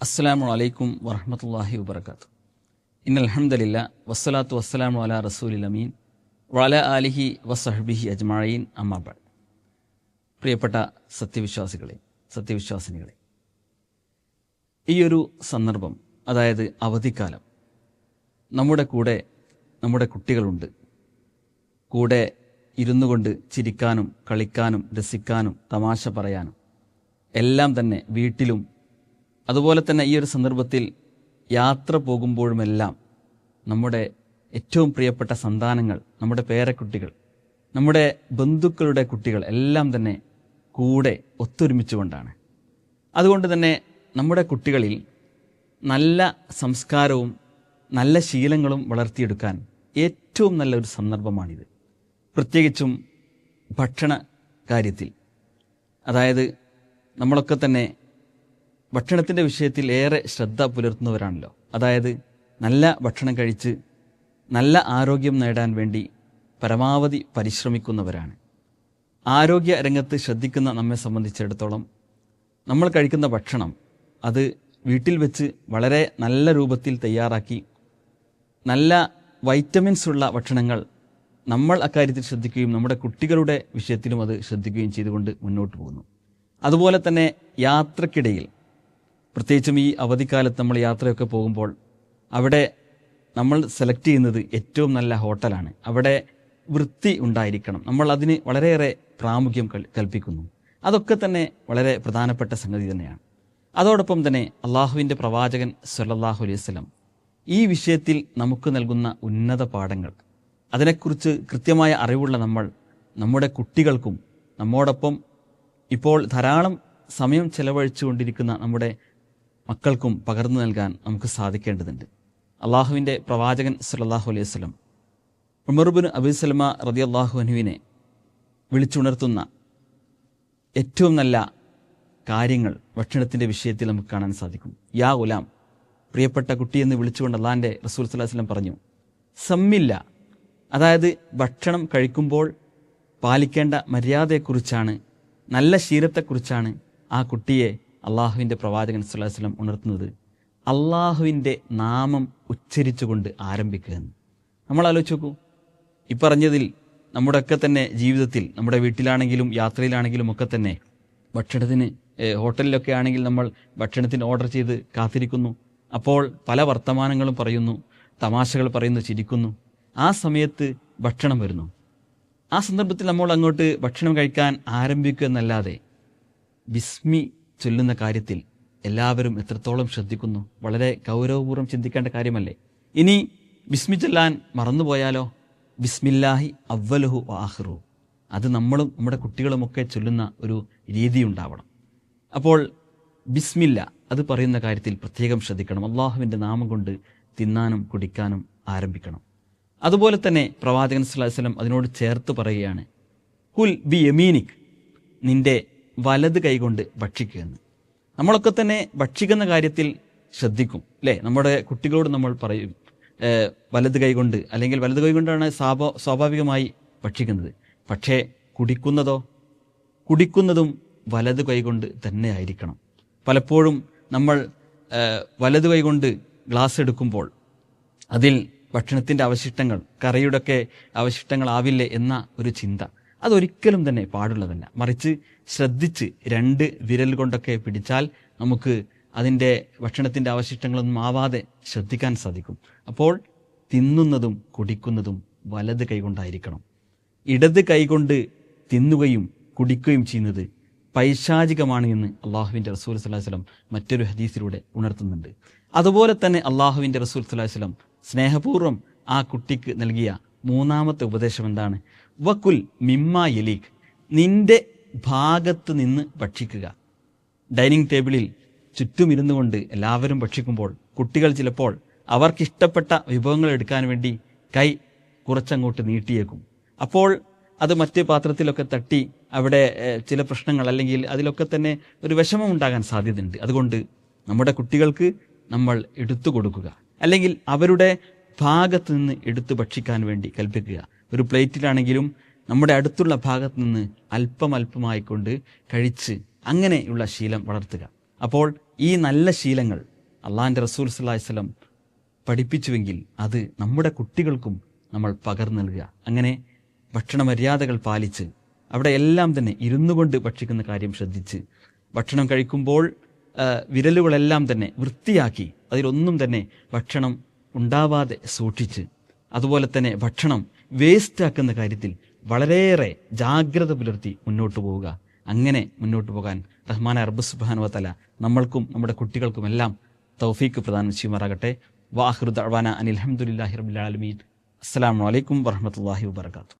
അസ്സലാമു അലൈക്കും വറഹമത്തല്ലാഹി വബർക്കാത്തു ഇന്നൽ അലഹമില്ല വസ്സലാത്തു വസ്സലാമു അലാ റസൂലിൽ അമീൻ വല അലിഹി വസഹബിഹി അജ്മായീൻ അമ്മാബാദ് പ്രിയപ്പെട്ട സത്യവിശ്വാസികളെ സത്യവിശ്വാസിനികളെ ഈ ഒരു സന്ദർഭം അതായത് അവധിക്കാലം നമ്മുടെ കൂടെ നമ്മുടെ കുട്ടികളുണ്ട്. കൂടെ ഇരുന്നു കൊണ്ട് ചിരിക്കാനും കളിക്കാനും രസിക്കാനും തമാശ പറയാനും എല്ലാം തന്നെ വീട്ടിലും അതുപോലെ തന്നെ ഈ ഒരു സന്ദർഭത്തിൽ യാത്ര പോകുമ്പോഴുമെല്ലാം നമ്മുടെ ഏറ്റവും പ്രിയപ്പെട്ട സന്താനങ്ങൾ നമ്മുടെ പേരക്കുട്ടികൾ നമ്മുടെ ബന്ധുക്കളുടെ കുട്ടികൾ എല്ലാം തന്നെ കൂടെ ഒത്തൊരുമിച്ചുകൊണ്ടാണ്. അതുകൊണ്ട് തന്നെ നമ്മുടെ കുട്ടികളിൽ നല്ല സംസ്കാരവും നല്ല ശീലങ്ങളും വളർത്തിയെടുക്കാൻ ഏറ്റവും നല്ലൊരു സന്ദർഭമാണിത്. പ്രത്യേകിച്ചും ഭക്ഷണ കാര്യത്തിൽ. അതായത് നമ്മളൊക്കെ തന്നെ ഭക്ഷണത്തിന്റെ വിഷയത്തിൽ ഏറെ ശ്രദ്ധ പുലർത്തുന്നവരാണല്ലോ. അതായത് നല്ല ഭക്ഷണം കഴിച്ച് നല്ല ആരോഗ്യം നേടാൻ വേണ്ടി പരമാവധി പരിശ്രമിക്കുന്നവരാണ്. ആരോഗ്യ രംഗത്ത് ശ്രദ്ധിക്കുന്ന നമ്മെ സംബന്ധിച്ചിടത്തോളം നമ്മൾ കഴിക്കുന്ന ഭക്ഷണം അത് വീട്ടിൽ വെച്ച് വളരെ നല്ല രൂപത്തിൽ തയ്യാറാക്കി നല്ല വൈറ്റമിൻസ് ഉള്ള ഭക്ഷണങ്ങൾ നമ്മൾ അക്കാര്യത്തിൽ ശ്രദ്ധിക്കുകയും നമ്മുടെ കുട്ടികളുടെ വിഷയത്തിലും അത് ശ്രദ്ധിക്കുകയും ചെയ്തുകൊണ്ട് മുന്നോട്ട് പോകുന്നു. അതുപോലെ തന്നെ യാത്രക്കിടയിൽ പ്രത്യേകിച്ചും ഈ അവധിക്കാലത്ത് നമ്മൾ യാത്രയൊക്കെ പോകുമ്പോൾ അവിടെ നമ്മൾ സെലക്ട് ചെയ്യുന്നത് ഏറ്റവും നല്ല ഹോട്ടലാണ്. അവിടെ വൃത്തി ഉണ്ടായിരിക്കണം. നമ്മൾ അതിന് വളരെയേറെ പ്രാമുഖ്യം കൽപ്പിക്കുന്നു. അതൊക്കെ തന്നെ വളരെ പ്രധാനപ്പെട്ട സംഗതി തന്നെയാണ്. അതോടൊപ്പം തന്നെ അള്ളാഹുവിന്റെ പ്രവാചകൻ സല്ലാഹു അലൈഹി സ്വലം ഈ വിഷയത്തിൽ നമുക്ക് നൽകുന്ന ഉന്നത പാഠങ്ങൾ അതിനെക്കുറിച്ച് കൃത്യമായ അറിവുള്ള നമ്മൾ നമ്മുടെ കുട്ടികൾക്കും നമ്മോടൊപ്പം ഇപ്പോൾ ധാരാളം സമയം ചെലവഴിച്ചുകൊണ്ടിരിക്കുന്ന നമ്മുടെ മക്കൾക്കും പകർന്നു നൽകാൻ നമുക്ക് സാധിക്കേണ്ടതുണ്ട്. അള്ളാഹുവിന്റെ പ്രവാചകൻ സല്ലല്ലാഹു അലൈഹി വസല്ലം ഉമർബിൻ അബിസ്ലമ റതി അള്ളാഹു അനുവിനെ വിളിച്ചുണർത്തുന്ന ഏറ്റവും നല്ല കാര്യങ്ങൾ ഭക്ഷണത്തിന്റെ വിഷയത്തിൽ നമുക്ക് കാണാൻ സാധിക്കും. യാ ഉലാം പ്രിയപ്പെട്ട കുട്ടിയെന്ന് വിളിച്ചുകൊണ്ട് അള്ളാന്റെ റസൂൽ വസല്ലം പറഞ്ഞു സമ്മില്ല. അതായത് ഭക്ഷണം കഴിക്കുമ്പോൾ പാലിക്കേണ്ട മര്യാദയെക്കുറിച്ചാണ് നല്ല ശീലത്തെക്കുറിച്ചാണ് ആ കുട്ടിയെ അള്ളാഹുവിന്റെ പ്രവാചകൻ വസല്ലം ഉണർത്തുന്നത് അള്ളാഹുവിന്റെ നാമം ഉച്ചരിച്ചുകൊണ്ട് ആരംഭിക്കുക എന്ന്. നമ്മൾ ആലോചിച്ച് നോക്കൂ. ഈ പറഞ്ഞതിൽ നമ്മുടെയൊക്കെ തന്നെ ജീവിതത്തിൽ നമ്മുടെ വീട്ടിലാണെങ്കിലും യാത്രയിലാണെങ്കിലും ഒക്കെ തന്നെ ഭക്ഷണത്തിന് ഹോട്ടലിലൊക്കെ ആണെങ്കിൽ നമ്മൾ ഭക്ഷണത്തിന് ഓർഡർ ചെയ്ത് കാത്തിരിക്കുന്നു. അപ്പോൾ പല വർത്തമാനങ്ങളും പറയുന്നു തമാശകൾ പറയുന്നു ചിരിക്കുന്നു. ആ സമയത്ത് ഭക്ഷണം വരുന്നു. ആ സന്ദർഭത്തിൽ നമ്മൾ അങ്ങോട്ട് ഭക്ഷണം കഴിക്കാൻ ആരംഭിക്കുക എന്നല്ലാതെ ബിസ്മി ചൊല്ലുന്ന കാര്യത്തിൽ എല്ലാവരും എത്രത്തോളം ശ്രദ്ധിക്കുന്നു. വളരെ ഗൗരവപൂർവം ചിന്തിക്കേണ്ട കാര്യമല്ലേ? ഇനി ബിസ്മി ചൊല്ലാൻ മറന്നുപോയാലോ? ബിസ്മില്ലാഹി അവ്വലുഹു ആഹ്റു അത് നമ്മളും നമ്മുടെ കുട്ടികളുമൊക്കെ ചൊല്ലുന്ന ഒരു രീതി ഉണ്ടാവണം. അപ്പോൾ ബിസ്മില്ല അത് പറയുന്ന കാര്യത്തിൽ പ്രത്യേകം ശ്രദ്ധിക്കണം. അള്ളാഹുവിന്റെ നാമം കൊണ്ട് തിന്നാനും കുടിക്കാനും ആരംഭിക്കണം. അതുപോലെ തന്നെ പ്രവാചകൻ സ്വലാസ്ലം അതിനോട് ചേർത്ത് പറയുകയാണ് ഹുൽ ബി യമീനിക് നിന്റെ വലത് കൈകൊണ്ട് ഭക്ഷിക്കുക എന്ന് നമ്മളൊക്കെ തന്നെ ഭക്ഷിക്കുന്ന കാര്യത്തിൽ ശ്രദ്ധിക്കും അല്ലേ? നമ്മുടെ കുട്ടികളോട് നമ്മൾ പറയും വലത് കൈകൊണ്ട് അല്ലെങ്കിൽ വലത് കൈകൊണ്ടാണ് സ്വാഭാ സ്വാഭാവികമായി ഭക്ഷിക്കുന്നത്. പക്ഷേ കുടിക്കുന്നതോ കുടിക്കുന്നതും വലത് കൈകൊണ്ട് തന്നെ ആയിരിക്കണം. പലപ്പോഴും നമ്മൾ വലത് കൈകൊണ്ട് ഗ്ലാസ് എടുക്കുമ്പോൾ അതിൽ ഭക്ഷണത്തിന്റെ അവശിഷ്ടങ്ങൾ കറിയുടെയൊക്കെ അവശിഷ്ടങ്ങളാവില്ലേ എന്ന ഒരു ചിന്ത. അതൊരിക്കലും തന്നെ പാടുള്ളതല്ല. മറിച്ച് ശ്രദ്ധിച്ച് രണ്ട് വിരൽ കൊണ്ടൊക്കെ പിടിച്ചാൽ നമുക്ക് അതിന്റെ ഭക്ഷണത്തിന്റെ അവശിഷ്ടങ്ങളൊന്നും ആവാതെ ശ്രദ്ധിക്കാൻ സാധിക്കും. അപ്പോൾ തിന്നുന്നതും കുടിക്കുന്നതും വലത് കൈകൊണ്ടായിരിക്കണം ഇടത് കൈകൊണ്ട് തിന്നുകയും കുടിക്കുകയും ചെയ്യുന്നത് പൈശാചികമാണ് എന്ന് അള്ളാഹുവിന്റെ റസൂൽ സല്ലാഹു വസ്ലം മറ്റൊരു ഹദീസിലൂടെ ഉണർത്തുന്നുണ്ട്. അതുപോലെ തന്നെ അള്ളാഹുവിന്റെ റസൂൽ സല്ലാഹു വസ്ലം സ്നേഹപൂർവം ആ കുട്ടിക്ക് നൽകിയ മൂന്നാമത്തെ ഉപദേശം എന്താണ്? വക്കുൽ മിമ്മ യലീഖ്. നിന്റെ ഭാഗത്ത് നിന്ന് ഭക്ഷിക്കുക. ഡൈനിങ് ടേബിളിൽ ചുറ്റും ഇരുന്നു കൊണ്ട് എല്ലാവരും ഭക്ഷിക്കുമ്പോൾ കുട്ടികൾ ചിലപ്പോൾ അവർക്കിഷ്ടപ്പെട്ട വിഭവങ്ങൾ എടുക്കാൻ വേണ്ടി കൈ കുറച്ചങ്ങോട്ട് നീട്ടിയേക്കും. അപ്പോൾ അത് മറ്റ് പാത്രത്തിലൊക്കെ തട്ടി അവിടെ ചില പ്രശ്നങ്ങൾ അല്ലെങ്കിൽ അതിലൊക്കെ തന്നെ ഒരു വിഷമം ഉണ്ടാകാൻ സാധ്യതയുണ്ട്. അതുകൊണ്ട് നമ്മുടെ കുട്ടികൾക്ക് നമ്മൾ എടുത്തു കൊടുക്കുക. അല്ലെങ്കിൽ അവരുടെ ഭാഗത്ത് നിന്ന് എടുത്തു ഭക്ഷിക്കാൻ വേണ്ടി കൽപ്പിക്കുക. ഒരു പ്ലേറ്റിലാണെങ്കിലും നമ്മുടെ അടുത്തുള്ള ഭാഗത്ത് നിന്ന് അല്പം അല്പമായിക്കൊണ്ട് കഴിച്ച് അങ്ങനെയുള്ള ശീലം വളർത്തുക. അപ്പോൾ ഈ നല്ല ശീലങ്ങൾ അള്ളാഹിന്റെ റസൂൽ സ്വലം പഠിപ്പിച്ചുവെങ്കിൽ അത് നമ്മുടെ കുട്ടികൾക്കും നമ്മൾ പകർന്നു നൽകുക. അങ്ങനെ ഭക്ഷണ മര്യാദകൾ പാലിച്ച് അവിടെ എല്ലാം തന്നെ ഇരുന്നു കൊണ്ട് ഭക്ഷിക്കുന്ന കാര്യം ശ്രദ്ധിച്ച് ഭക്ഷണം കഴിക്കുമ്പോൾ വിരലുകളെല്ലാം തന്നെ വൃത്തിയാക്കി അതിലൊന്നും തന്നെ ഭക്ഷണം ഉണ്ടാവാതെ സൂക്ഷിച്ച് അതുപോലെ തന്നെ ഭക്ഷണം വേസ്റ്റ് ആക്കുന്ന കാര്യത്തിൽ വളരെയേറെ ജാഗ്രത പുലർത്തി മുന്നോട്ട് പോവുക. അങ്ങനെ മുന്നോട്ട് പോകാൻ റഹ്മാൻ അർബു സുബാനുവത്തല നമ്മൾക്കും നമ്മുടെ കുട്ടികൾക്കുമെല്ലാം തൗഫീക്ക് പ്രദാനം ചെയ്യുമാറാകട്ടെ. വാഹൃദ് അവാന അനിൽ അഹമ്മദില്ലാഹി റബുലാലമീൻ അസ്സാം വലൈക്കും വർഹമത്തല്ലാഹി വാബർക്കാത്തു